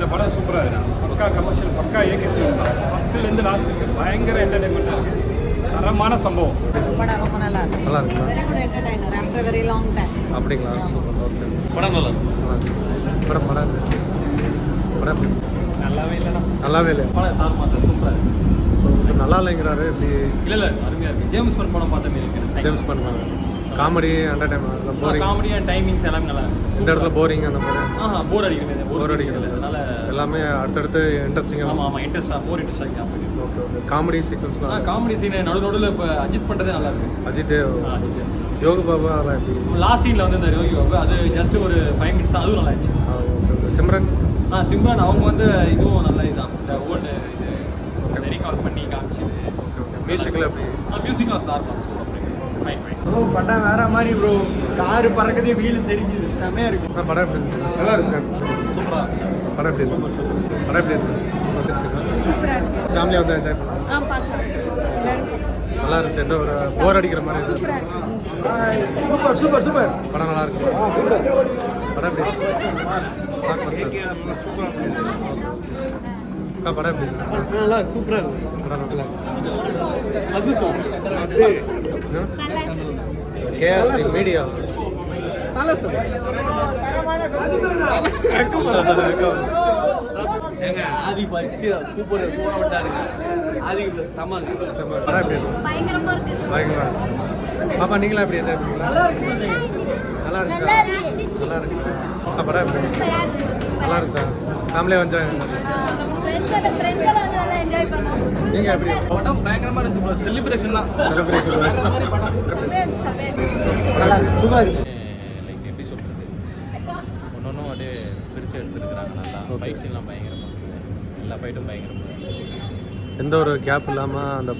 இந்த படம் சூப்பராக இருக்கு. பக்கா கமர்ஷியல் பக்கா ஏகே ஃபஸ்ட்டுலேருந்து லாஸ்ட்டுக்கு பயங்கர என்டர்டைன்மெண்ட்டாக இருக்குது தரமான சம்பவம். படம் ரொம்ப நல்லா இருக்கு. நல்லா இருக்குங்களா very good entertainer after very long time அப்படிங்களா? சூப்பர் ஓகே படம் நல்லா படம் படம். படம். நல்லாவே இல்லைண்ணா. நல்லாவே இல்லை. படம் சார் சூப்பராக இருக்கு. நல்லா இல்லைங்கிறாரு இப்படி இல்லை இல்லை அருமையாக இருக்குது ஜேம்ஸ் பண்ட் படம் பார்த்த மாதிரி இருக்கு. சேல்ஸ் பண்ணுறாங்க comedy entertainment boring comedy and timings எல்லாமே நல்லா இருக்கு. இந்த இடத்துல போரிங் அந்த மாதிரி. ஆஹா போர் அடிக்கிறது போர் அடிக்கிறது. அதனால எல்லாமே அடுத்தடுத்து இன்ட்ரெஸ்டிங்காக ஆமாம் ஆமாம் இன்ட்ரெஸ்டாக போர் இன்ட்ரெஸ்டாக ஓகே ஓகே காமெடி சீக்வன்ஸ்லாம் காமெடி சீன் நடு நடுவில் இப்போ அஜித் பண்ணுறதே நல்லா இருக்கு. அஜித் அஜித். யோக பாபா எப்படி? லாஸ்ட் சீனில் வந்து இந்த யோகி பாபு அது ஜஸ்ட் ஒரு ஃபைவ் மினிட்ஸ் அதுவும் நல்லா இருந்துச்சு. சிம்ரன்? ஆ சிம்ரான் அவங்க வந்து இதுவும் நல்ல இதுதான் இந்த ஓல்டு இது ரீகால் பண்ணி காமிச்சு. மியூசிக்கில் எப்படி music was there super right right bro படம் வேற மாதிரி ப்ரோ. காரு பறக்குது வீல் தெரிஞ்சுது. செமையா இருக்கு ஆ, படம் எப்படி இருந்துச்சு? நல்லா இருக்கு சார். சூப்பரா படம் எப்படி இருக்கு? படம் எப்படி இருக்கு? சூப்பரா இருக்கு. ஃபேமிலியாக வந்து என்ஜாய் எல்லாரும் நல்லா இருந்துச்சு. எந்த ஒரு போர் அடிக்கிற மாதிரி. சூப்பரா இருக்கு. Super super super. படம் நல்லா இருக்கு. சூப்பர். படம் எப்படி படம் நல்லா சூப்பரா இருக்கு. நல்லா. அது கேஆர் மீடியா. நல்லா சொல்லு ஏங்க ஆதி பச்சு சூப்பர் சூப்பராக இருக்கு ஆதி இருக்கு? பயங்கரமா இருக்கு. பயங்கரமா. பாப்பா நீங்களா எப்படி பண்ணீங்களா நல்லா இருந்துச்சா? நல்லா இருக்கு அக்கா, படம்? நல்லா இருந்துச்சா? ஃபேமிலியாக வந்து நீங்க எப்படி? படம் பயங்கரமா இருந்துச்சு ப்ரோ செலிப்ரேஷன் தான் செலிப்ரேஷன் சூப்பரா இருக்கு லைக் எப்படி சொல்கிறது ஒன்று ஒன்றும் அப்படியே பிரித்து எடுத்துருக்குறாங்க. நல்லா ஃபைட் சீன்லாம் பயங்கரமாக இருக்குது எல்லா ஃபைட்டும் பயங்கரமாக எந்த ஒரு கேப் இல்லாமல் அந்த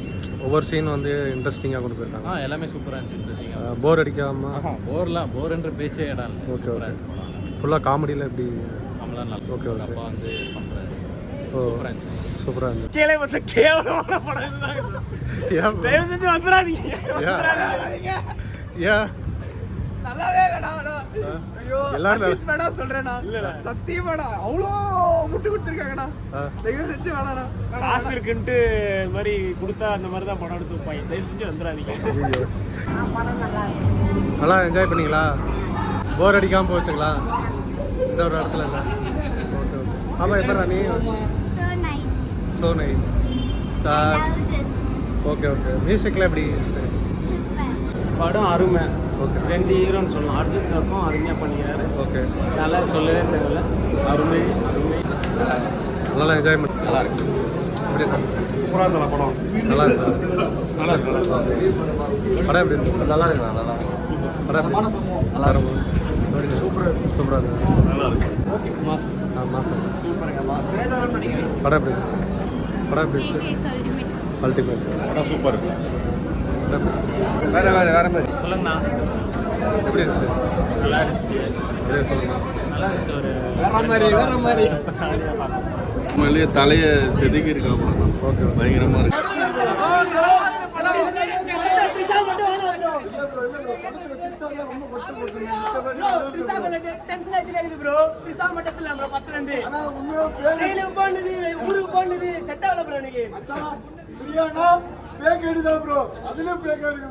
ஒவ்வொரு சீன் வந்து இன்ட்ரெஸ்டிங்காக கொண்டு போயிருக்காங்க. ஆ எல்லாமே சூப்பராக இருந்துச்சு இன்ட்ரெஸ்டிங்காக போர் அடிக்காமல் ஆஹா போர்லாம் போர்ன்ற பேச்சே இடம் இல்லை. இருந்துச்சு படம். ஃபுல்லாக காமெடியில் எப்படி? நம்மளாம் நல்லா Okay, okay. அப்பா வந்து பண்ணுறாரு ஓ சூப்பராக இருந்துச்சு. சூப்பராக இருந்துச்சு. கீழே வந்து கேவலமான படம் இதுதான்? தயவு செஞ்சு வந்துடாதீங்க. ஏன்? நல்லாவே இல்லடா எல்லாரும் அஜித் வேணாம் சொல்றேன்டா சத்தியமாடா அவ்வளோ முட்டு கொடுத்துருக்காங்கடா ஆ. தயவு செஞ்சு வேணாடா காசு இருக்குன்ட்டு இது மாதிரி கொடுத்தா அந்த மாதிரி தான் படம் எடுத்து வைப்பாங்க. தயவு செஞ்சு வந்துடாதீங்க. நல்லா என்ஜாய் பண்ணீங்களா? போர் அடிக்காமல் போச்சுங்களா? இந்த ஒரு இடத்துல இல்லை. Okay okay. ஆமாம் எப்படா நீ. So nice sir. Okay okay மியூசிக்கில் எப்படி சரி. படம் அருமை. ஓகே ரெண்டு ஹீரோன்னு சொல்லலாம். அர்ஜுன் தாஸும் அருமையாக பண்ணிக்கிறாரு. ஓகே நல்லா சொல்லவே தேவையில்ல அருமை அருமை. நல்லா என்ஜாய் பண்ணி நல்லா இருக்கு. எப்படி இருக்கு? சூப்பராக இருந்தல படம். நல்லா இருக்கு சார். நல்லா இருக்கு. படம் எப்படி இருக்கு? நல்லா இருக்கு நல்லா இருக்கு. படம் எப்படி? நல்லா இருக்கும் சூப்பராக சூப்பராக இருக்கு. நல்லா இருக்கு. ஆ மாசம் படம் எப்படி இருக்கு? படம் எப்படி இருந்துச்சு? அல்டிமேட் படம் சூப்பர் வேற வேற வேற மாதிரி. சொல்லுங்கண்ணா. எப்படி இருந்துச்சு நல்லா இருந்துச்சு. அப்படியே சொல்லுங்க? நல்லா இருந்துச்சு ஒரு வேற மாதிரி வேற மாதிரி. உண்மையிலேயே தலையை செதுக்கி இருக்கா. ஓகே ஓகே பயங்கரமா இருக்கு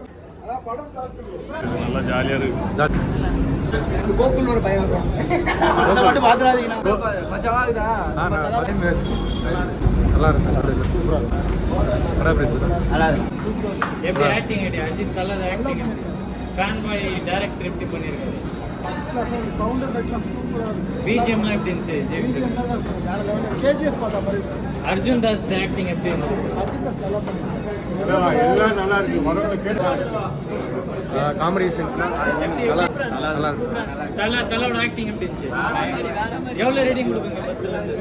நல்லா ஜாலியா இருக்கு கோகுல் பையன் இருக்கும் அதை மட்டும் பாத்துறாதீங்கண்ணா மச்சான் இதா ஆ, நான் நல்லா இருந்துச்சு அப்படி இல்லை சூப்பராக படம் எப்படி இருந்துச்சு நல்லா இருக்கு எப்படி acting ID Ajith colour acting fan boy director எப்படி பண்ணியிருக்காரு பிஜிஎம்லாம் எப்படி இருந்துச்சு கேஜிஎஃப் பார்த்தா மாதிரி அர்ஜுன் தாஸ் ஆக்டிங் எப்படி இருந்துச்சு எல்லாம் நல்லா இருக்கு படத்தை கேட்டு காமெடி சீன்ஸ்லாம் நல்லா நல்லா தலை தலையோட ஆக்டிங் எப்படி இருந்துச்சு? எவ்வளோ ரேட்டிங் கொடுக்குங்க பத்துல இருந்து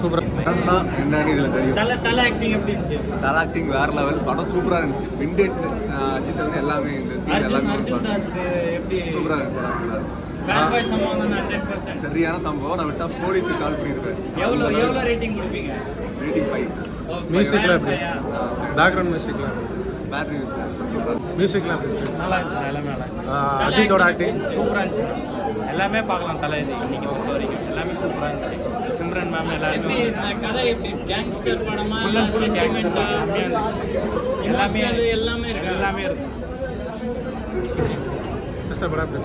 சூப்பராக என்னன்னு இதுல தெரியும். தலை தலை ஆக்டிங் எப்படி இருந்துச்சு? தல ஆக்டிங் வேற லெவல் படம் சூப்பரா இருந்துச்சு. விண்டேஜ் அஜித் வந்து எல்லாமே இந்த சீன் எல்லாமே அர்ஜுன் தாஸ் எப்படி? சூப்பரா இருந்துச்சு. சரியான சம்பவம். நான் விட்டா போலீஸுக்கு கால் பண்ணியிருப்பேன் எவ்வளோ எவ்வளோ ரேட்டிங் கொடுப்பீங்க? ரேட்டிங் ஃபைவ் மியூசிக்கில் எப்படி? பேக்ரவுண்ட் மியூசிக்கில் பேட்டரி சூப்பரா இருந்துச்சு நல்லா இருந்துச்சு எல்லாமே நல்லா அஜித்தோட ஆக்டிங் சூப்பராக இருந்துச்சு? எல்லாமே பார்க்கலாம் தலை இன்னைக்கு பொறுத்த வரைக்கும். எல்லாமே சூப்பராக இருந்துச்சு. சிம்ரன் மேம் எல்லாருமே கதை எப்படி? கேங்ஸ்டர் படமா? ஃபுல் அண்ட் கேங்ஸ்டர் எல்லாமே எல்லாமே இருக்கு. எல்லாமே இருந்துச்சு. சிஸ்டர் படம் சூப்பரா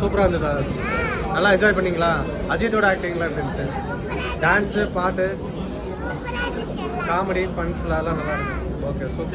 சூப்பராக இருந்ததா? நல்லா என்ஜாய் பண்ணீங்களா? அஜித்தோட ஆக்டிங்லாம் எப்படி இருந்துச்சு? டான்ஸு பாட்டு காமெடி ஃபன்ஸ்லாம் நல்லா இருக்கு ஓகே சூப்பர்